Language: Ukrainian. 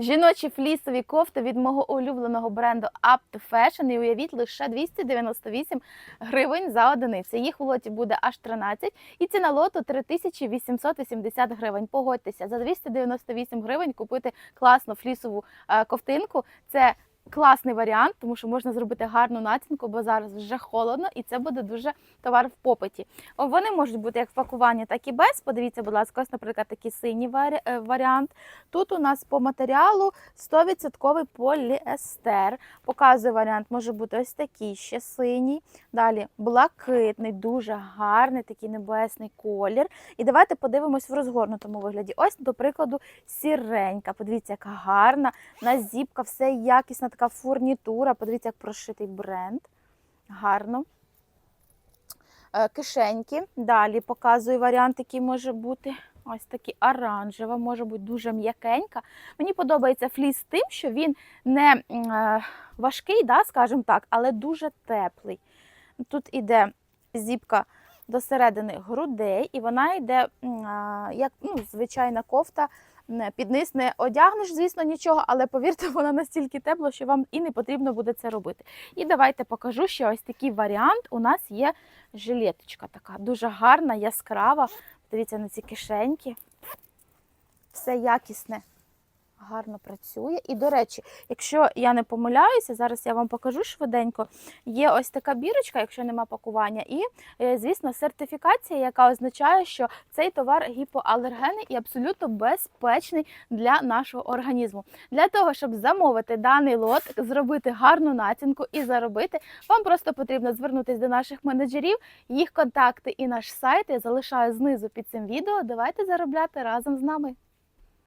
Жіночі флісові кофти від мого улюбленого бренду Up to Fashion. І уявіть лише 298 гривень за одиницю. Їх у лоті буде аж 13. І ціна лоту 3880 гривень. Погодьтеся, за 298 гривень купити класну флісову кофтинку. Це класний варіант, тому що можна зробити гарну націнку, бо зараз вже холодно, і це буде дуже товар в попиті. Вони можуть бути як в пакуванні, так і без. Подивіться, будь ласка, ось, наприклад, такий синій е, варіант. Тут у нас по матеріалу 100% поліестер. Показую варіант, може бути ось такий ще синій. Далі блакитний, дуже гарний, такий небесний колір. І давайте подивимось в розгорнутому вигляді. Ось, до прикладу, сіренька. Подивіться, яка гарна, на зіпка, все якісна така фурнітура. Подивіться, як прошитий бренд. Гарно. Е, Кишеньки. Далі показую варіант, який може бути. Ось такий оранжева, може бути дуже м'якенька. Мені подобається фліс тим, що він не е, важкий, да, скажімо так, але дуже теплий. Тут іде зіпка до середини грудей, і вона йде м, як ну, звичайна кофта. Під низ не одягнеш, звісно, нічого, але повірте, вона настільки тепла, що вам і не потрібно буде це робити. І давайте покажу, ще ось такий варіант у нас є жилеточка така, дуже гарна, яскрава. Дивіться на ці кишеньки. Все якісне, гарно працює. І, до речі, якщо я не помиляюся, зараз я вам покажу швиденько. Є ось така бірочка, якщо нема пакування, і, е, звісно, сертифікація, яка означає, що цей товар гіпоалергенний і абсолютно безпечний для нашого організму. Для того, щоб замовити даний лот, зробити гарну націнку і заробити, вам просто потрібно звернутися до наших менеджерів. Їх контакти і наш сайт я залишаю знизу під цим відео. Давайте заробляти разом з нами.